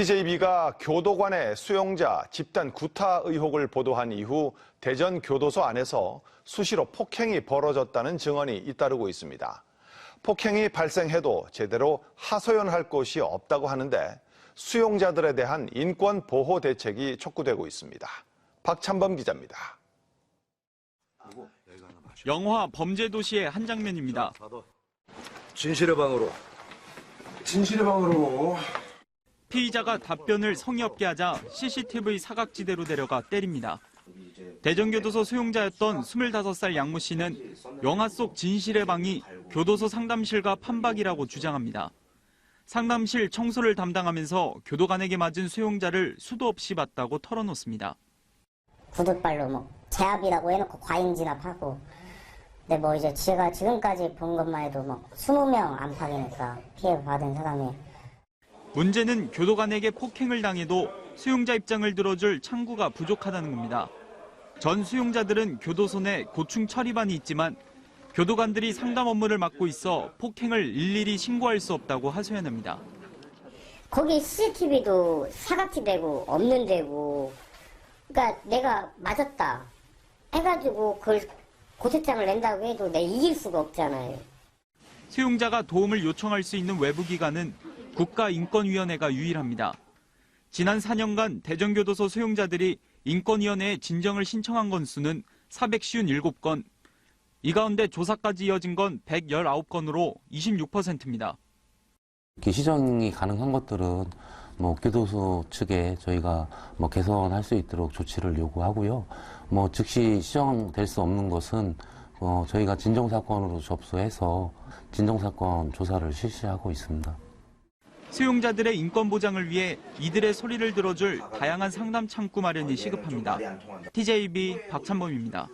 TJB가 교도관의 수용자 집단 구타 의혹을 보도한 이후 대전 교도소 안에서 수시로 폭행이 벌어졌다는 증언이 잇따르고 있습니다. 폭행이 발생해도 제대로 하소연할 곳이 없다고 하는데 수용자들에 대한 인권 보호 대책이 촉구되고 있습니다. 박찬범 기자입니다. 영화 범죄 도시의 한 장면입니다. 진실의 방으로. 진실의 방으로 피의자가 답변을 성의 없게 하자 CCTV 사각지대로 데려가 때립니다. 대전교도소 수용자였던 25살 양모 씨는 영화 속 진실의 방이 교도소 상담실과 판박이라고 주장합니다. 상담실 청소를 담당하면서 교도관에게 맞은 수용자를 수도 없이 봤다고 털어놓습니다. 구두발로 뭐 제압이라고 해놓고 과잉 진압하고 근데 뭐 이제 제가 지금까지 본 것만 해도 뭐 20명 안팎이니까 피해 받은 사람이 문제는 교도관에게 폭행을 당해도 수용자 입장을 들어줄 창구가 부족하다는 겁니다. 전 수용자들은 교도소 내 고충 처리반이 있지만 교도관들이 상담 업무를 맡고 있어 폭행을 일일이 신고할 수 없다고 하소연합니다. 거기 CCTV도 사각지대고 없는 데고 그러니까 내가 맞았다 해가지고 그걸 고소장을 낸다고 해도 내 이길 수가 없잖아요 수용자가 도움을 요청할 수 있는 외부 기관은 국가인권위원회가 유일합니다. 지난 4년간 대전교도소 수용자들이 인권위원회에 진정을 신청한 건수는 457건, 이 가운데 조사까지 이어진 건 119건으로 26%입니다. 이렇게 시정이 가능한 것들은 뭐 교도소 측에 저희가 뭐 개선할 수 있도록 조치를 요구하고요. 뭐 즉시 시정될 수 없는 것은 어 저희가 진정 사건으로 접수해서 진정 사건 조사를 실시하고 있습니다. 수용자들의 인권 보장을 위해 이들의 소리를 들어줄 다양한 상담 창구 마련이 시급합니다. TJB 박찬범입니다.